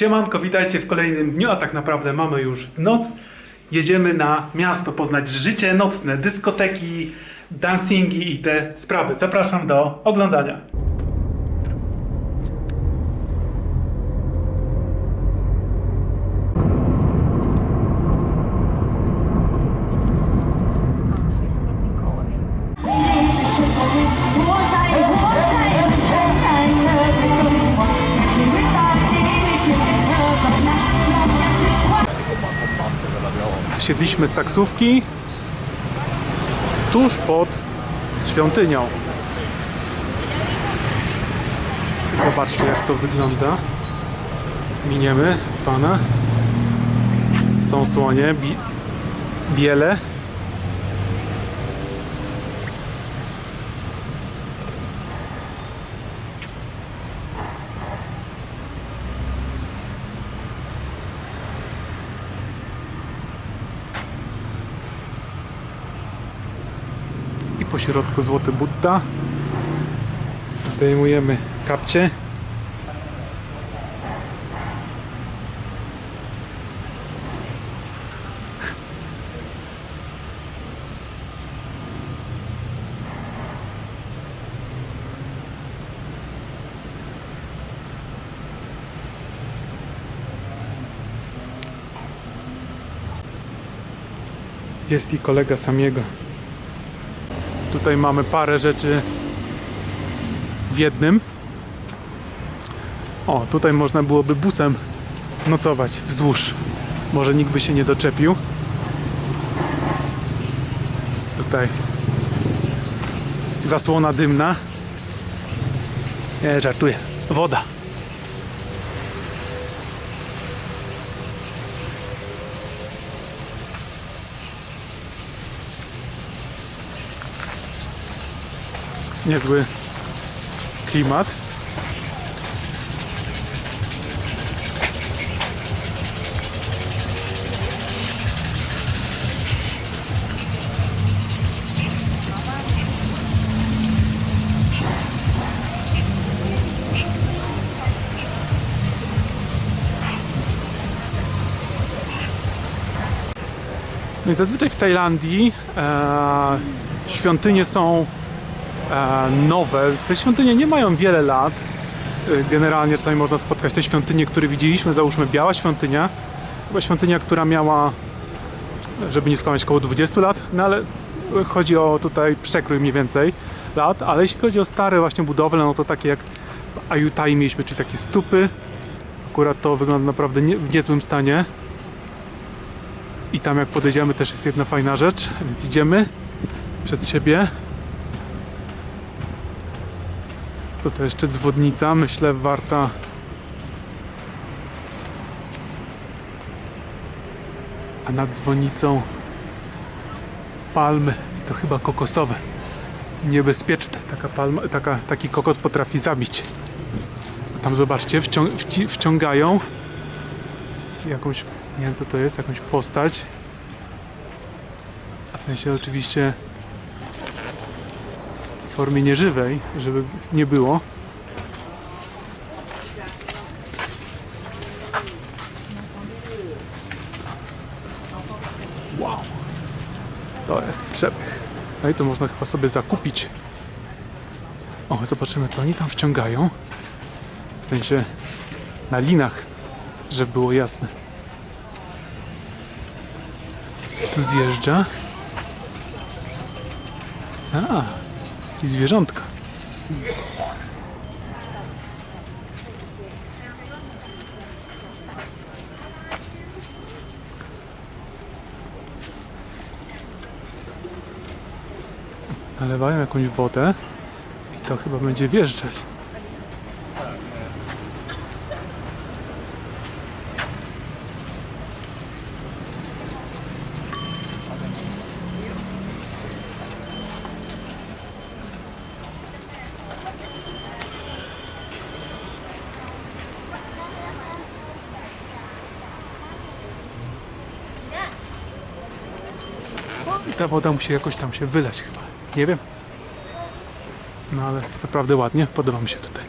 Siemanko, witajcie w kolejnym dniu, a tak naprawdę mamy już noc. Jedziemy na miasto poznać życie nocne, dyskoteki, dancingi i te sprawy. Zapraszam do oglądania. Siedliśmy z taksówki tuż pod świątynią. Zobaczcie jak to wygląda. Miniemy pana. Są słonie, bi biele. I po środku złoty Budda. Zdejmujemy kapcie. Jest i kolega Samiego. Tutaj mamy parę rzeczy w jednym. O, tutaj można byłoby busem nocować wzdłuż. Może nikt by się nie doczepił. Tutaj zasłona dymna. Nie, żartuję. Woda. Niezły klimat. No i zazwyczaj w Tajlandii e, świątynie są nowe. Te świątynie nie mają wiele lat. E, Generalnie czasami można spotkać te świątynie, które widzieliśmy, załóżmy biała świątynia. Chyba świątynia, która miała, żeby nie skłamać, około 20 lat, no ale chodzi o tutaj przekrój mniej więcej lat, ale jeśli chodzi o stare właśnie budowle, no to takie jak w Ajutai mieliśmy, czyli takie stupy. Akurat to wygląda naprawdę nie, w niezłym stanie. I tam jak podejdziemy też jest jedna fajna rzecz, więc idziemy przed siebie. Tutaj jeszcze dzwonnica, myślę warta a nad dzwonnicą palmy i to chyba kokosowe. Niebezpieczne, taka palma, taka, taki kokos potrafi zabić. A tam zobaczcie, wcią, wci, wciągają jakąś, nie wiem co to jest, jakąś postać. A w sensie oczywiście w formie nieżywej, żeby nie było. Wow. To jest przepych. No i to można chyba sobie zakupić. O, zobaczymy co oni tam wciągają. W sensie na linach, żeby było jasne. Tu zjeżdża. A, i zwierzątka. Nalewają jakąś wodę i to chyba będzie wjeżdżać. i ta woda musi jakoś tam się wylać chyba. Nie wiem. No ale jest naprawdę ładnie, podoba mi się tutaj.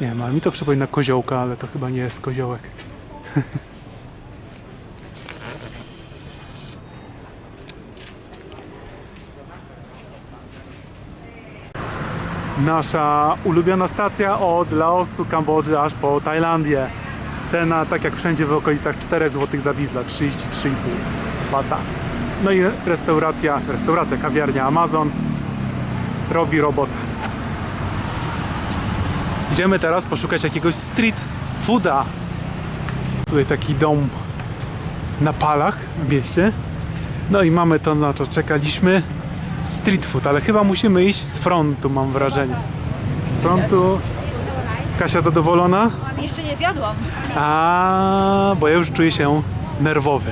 Nie no, wiem, mi to przypomina koziołka, ale to chyba nie jest koziołek. Nasza ulubiona stacja od Laosu, Kambodży aż po Tajlandię. Cena, tak jak wszędzie w okolicach 4 zł za diesla, 33,5 bata. No i restauracja, restauracja, kawiarnia Amazon robi robotę. Idziemy teraz poszukać jakiegoś street fooda. Tutaj taki dom na palach w mieście. No i mamy to, na co czekaliśmy. Street food, ale chyba musimy iść z frontu, mam wrażenie. Z frontu. Kasia zadowolona? Jeszcze nie zjadłam. A, bo ja już czuję się nerwowy.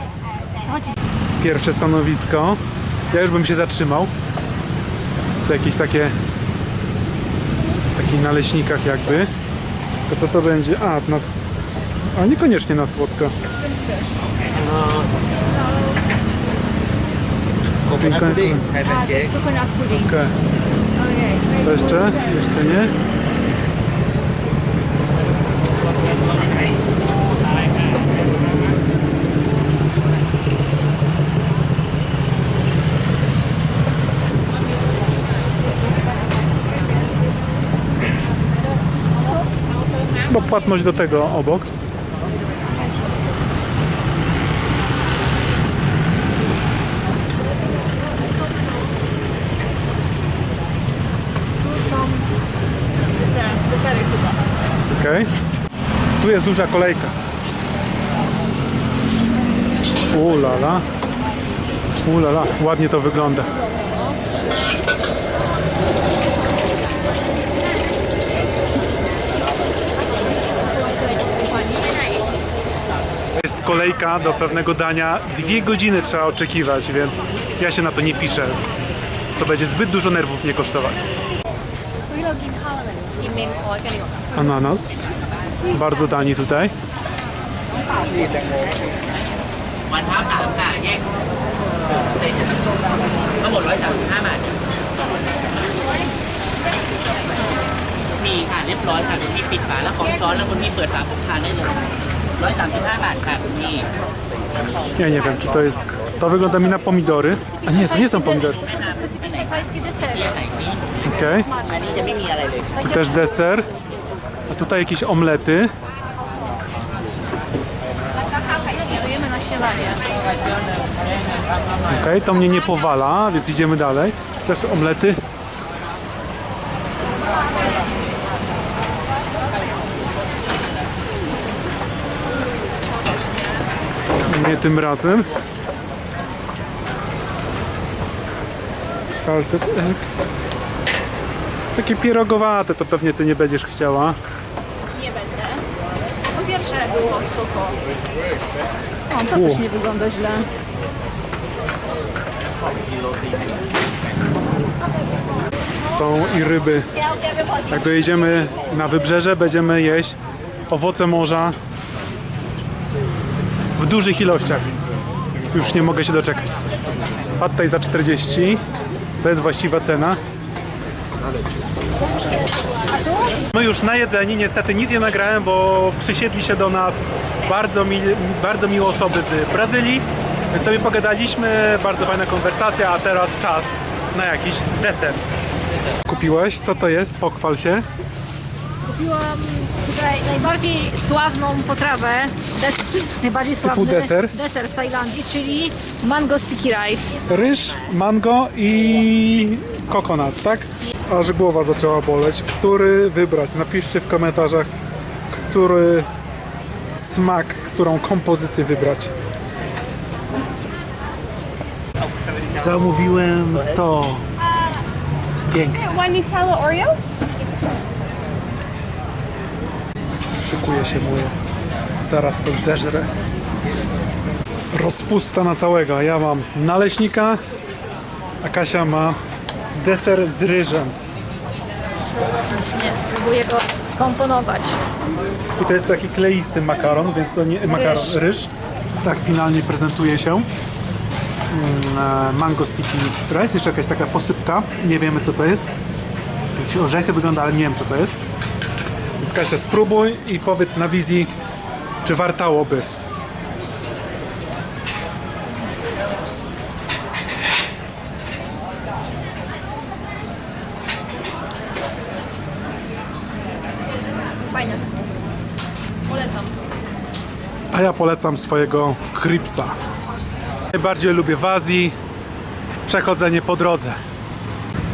Pierwsze stanowisko. Ja już bym się zatrzymał. To jakieś takie takich naleśnikach jakby. To co to będzie? A, na, a niekoniecznie na słodko. Pudding, A, to pancake. jest coconut pudding. Ojej. To jeszcze? Jeszcze nie? Bo płatność do tego obok. Tu są te desery chyba ok? Tu jest duża kolejka. Ulala. Ulala, ładnie to wygląda. Jest kolejka do pewnego dania. Dwie godziny trzeba oczekiwać, więc ja się na to nie piszę. To będzie zbyt dużo nerwów mnie kosztować. 去到健康嚟，而面改嘅料。วอะไรกินเมนคอร์สกันดีกว่า Ananas. Bardzo tani tutaj. วันเท้าสามค่ะแยกเสร็จทั้งหมดร้อยสามสิบห้าบาท มีค่ะเรียบร้อยค่ะคุณพี่ปิดฝาแล้วของซ้อนแล้วคุณพี่เปิดฝาพกพาได้เลยร้อยสามสิบห้าบาทค่ะคุณพี่ Ja nie wiem, czy to jest. To wygląda mi na pomidory. A nie, to nie są pomidory. specyficzne pańskie desery. ที่ไหนนี่ Okej. อันนี้จะไม่มีอะไรเลย Tu też deser. A tutaj jakieś omlety. Kierujemy. Okej, to mnie nie powala, więc idziemy dalej. Też omlety. Nie tym razem. Salted egg. Takie pierogowate, to pewnie ty nie będziesz chciała. Nie będę. Po pierwsze było spoko. O, to U. też nie wygląda źle. Są i ryby. Jak dojedziemy na wybrzeże, będziemy jeść owoce morza w dużych ilościach. Już nie mogę się doczekać. Pad thai za 40. To jest właściwa cena. My już na jedzeni, niestety nic nie nagrałem, bo przysiedli się do nas bardzo, mi, bardzo miłe osoby z Brazylii. Więc sobie pogadaliśmy, bardzo fajna konwersacja, a teraz czas na jakiś deser. Kupiłeś? Co to jest? Pochwal się. Kupiłam tutaj najbardziej sławną potrawę, des- najbardziej sławny deser? deser w Tajlandii, czyli mango sticky rice. Ryż, mango i kokonat, tak? Aż głowa zaczęła boleć. Który wybrać? Napiszcie w komentarzach, który smak, którą kompozycję wybrać. Zamówiłem to. Pięknie. One Nutella Oreo? Szykuje się moje. Zaraz to zeżrę. Rozpusta na całego. Ja mam naleśnika, a Kasia ma deser z ryżem. Właśnie próbuję go skomponować. I to jest taki kleisty makaron, więc to nie makaron, Ryż. ryż. Tak finalnie prezentuje się. Mm, e, Mango sticky rice, jeszcze jakaś taka posypka. Nie wiemy co to jest. Jakieś orzechy wygląda, ale nie wiem co to jest. Więc Kasia, spróbuj i powiedz na wizji, czy wartałoby. Fajne. Polecam. A ja polecam swojego Kripsa. Najbardziej lubię w Azji przechodzenie po drodze.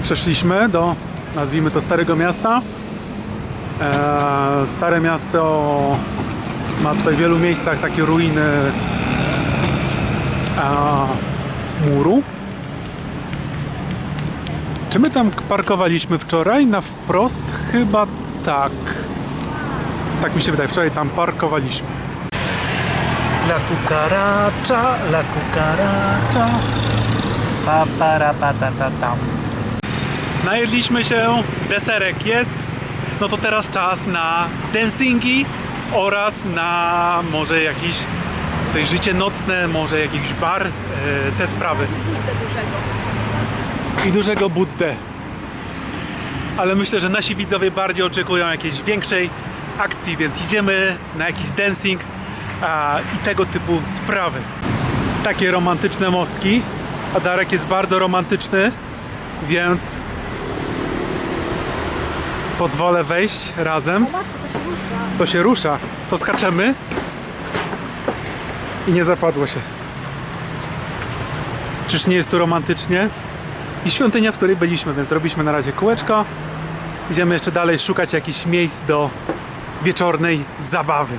Przeszliśmy do, nazwijmy to, Starego Miasta. Eee, Stare miasto ma tutaj w wielu miejscach takie ruiny eee, muru. Czy my tam parkowaliśmy wczoraj? Na wprost? Chyba tak. Tak mi się wydaje, wczoraj tam parkowaliśmy. La cucaracha, la cucaracha. Pa, para, pa, ta, ta, tam. Najedliśmy się, deserek jest. No to teraz czas na dancingi oraz na może jakieś tutaj życie nocne, może jakiś bar, e, te sprawy. I dużego Buddę. Ale myślę, że nasi widzowie bardziej oczekują jakiejś większej akcji, więc idziemy na jakiś dancing a, i tego typu sprawy. Takie romantyczne mostki. A Darek jest bardzo romantyczny, więc pozwolę wejść razem. To się rusza. To skaczemy i nie zapadło się. Czyż nie jest tu romantycznie? I świątynia, w której byliśmy, więc zrobiliśmy na razie kółeczko. Idziemy jeszcze dalej szukać jakichś miejsc do wieczornej zabawy.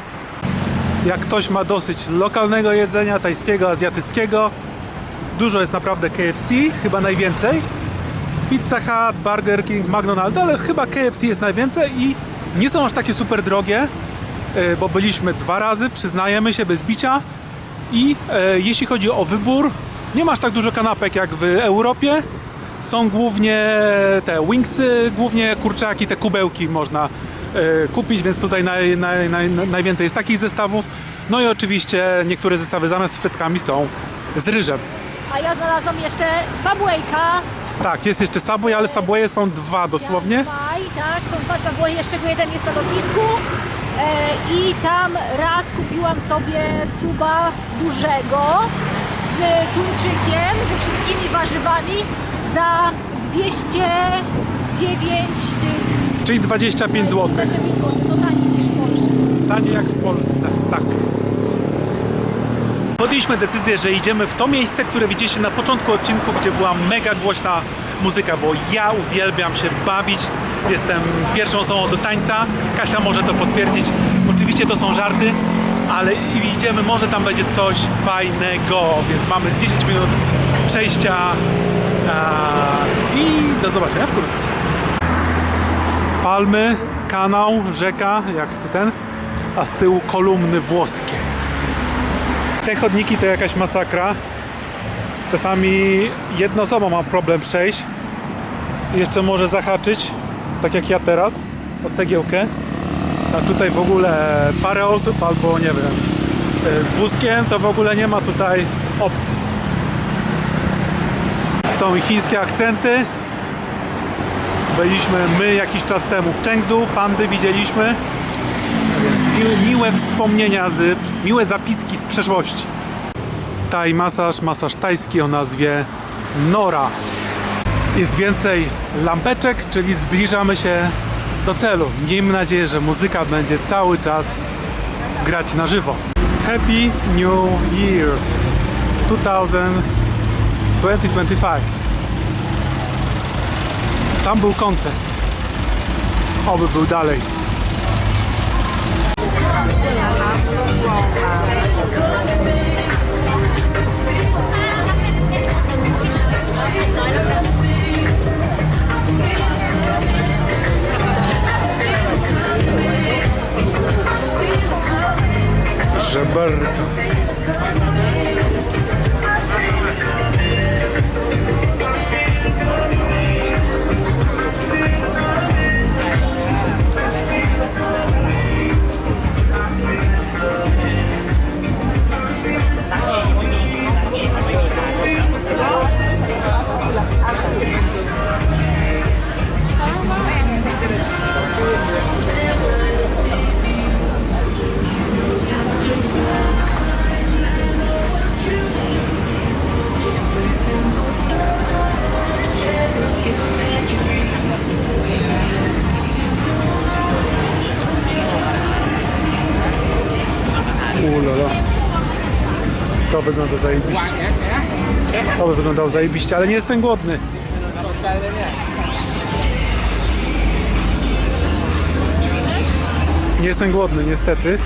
Jak ktoś ma dosyć lokalnego jedzenia, tajskiego, azjatyckiego, dużo jest naprawdę KFC, chyba najwięcej. Pizza Hut, Burger King, McDonald's, ale chyba KFC jest najwięcej i nie są aż takie super drogie, e, bo byliśmy dwa razy, przyznajemy się bez bicia. I e, jeśli chodzi o wybór, nie masz tak dużo kanapek jak w Europie. Są głównie te wingsy, głównie kurczaki, te kubełki można e, kupić, więc tutaj naj, naj, naj, najwięcej jest takich zestawów. No i oczywiście niektóre zestawy zamiast frytkami są z ryżem. A ja znalazłam jeszcze Subwayka. Tak, jest jeszcze Subway, ale Subwaye są dwa dosłownie. Faj, tak, są dwa Subway, jeszcze jeden jest na lotnisku. E, I tam raz kupiłam sobie suba dużego z tuńczykiem, ze wszystkimi warzywami za 209 tych. Czyli 25 zł. 25 zł, to taniej niż w Polsce. Taniej jak w Polsce, tak. Podjęliśmy decyzję, że idziemy w to miejsce, które widzieliście na początku odcinku, gdzie była mega głośna muzyka, bo ja uwielbiam się bawić. Jestem pierwszą osobą do tańca. Kasia może to potwierdzić. Oczywiście to są żarty, ale idziemy, może tam będzie coś fajnego, więc mamy z 10 minut przejścia i do zobaczenia wkrótce. Palmy, kanał, rzeka, jak to ten, a z tyłu kolumny włoskie. Te chodniki to jakaś masakra. Czasami jedna osoba ma problem przejść. Jeszcze może zahaczyć, tak jak ja teraz, o cegiełkę. A tutaj w ogóle parę osób albo nie wiem, z wózkiem to w ogóle nie ma tutaj opcji. Są chińskie akcenty. Byliśmy my jakiś czas temu w Chengdu, pandy widzieliśmy. Miłe wspomnienia, z, miłe zapiski z przeszłości. Taj masaż, masaż tajski o nazwie Nora. Jest więcej lampeczek, czyli zbliżamy się do celu. Miejmy nadzieję, że muzyka będzie cały czas grać na żywo. Happy New Year 2025. Tam był koncert. Oby był dalej. Jabar Ulala. To wygląda zajebiście. To by wyglądało zajebiście, ale nie jestem głodny. Nie jestem głodny, niestety.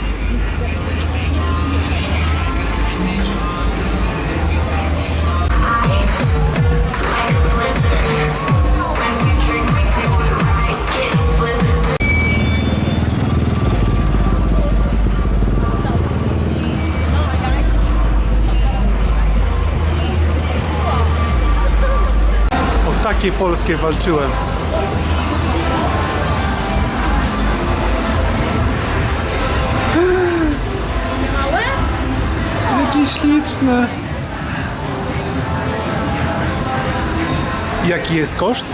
Takie polskie walczyłem. Małe? Jakie śliczne. Jaki jest koszt?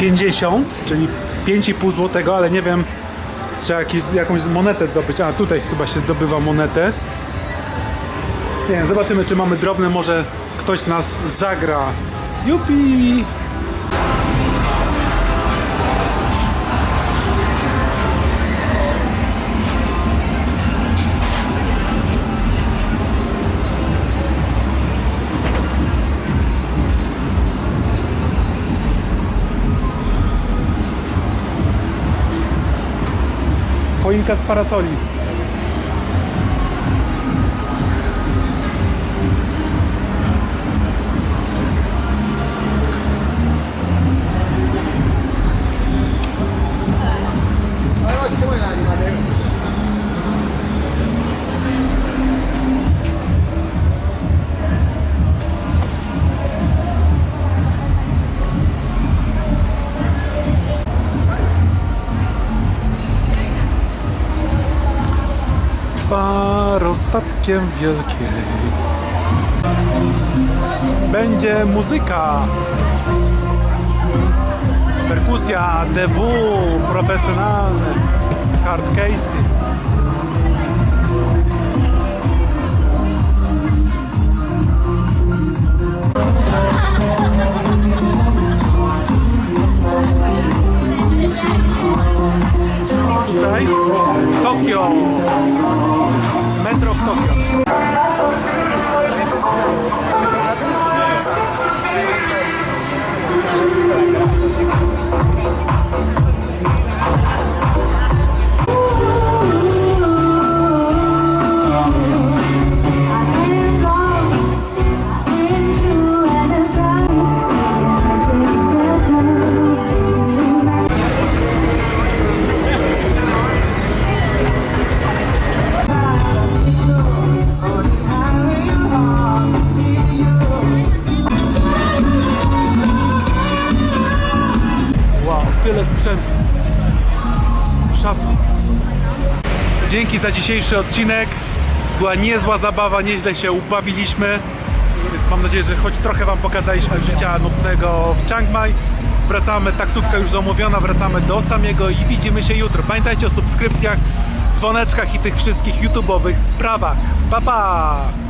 50, czyli 5,5 zł, ale nie wiem, czy jakiś, jakąś monetę zdobyć. A tutaj chyba się zdobywa monetę. Nie wiem, zobaczymy, czy mamy drobne. Może ktoś nas zagra. Yupi! Foi em Casparasolito. Parostatkiem wielkiej. Będzie muzyka. Perkusja, DW, profesjonalny. Hard Casey. Dzięki za dzisiejszy odcinek. Była niezła zabawa, nieźle się ubawiliśmy. Więc mam nadzieję, że choć trochę Wam pokazaliśmy życia nocnego w Chiang Mai. Wracamy, taksówka już zamówiona, wracamy do samego i widzimy się jutro. Pamiętajcie o subskrypcjach, dzwoneczkach i tych wszystkich YouTube'owych sprawach. Pa pa!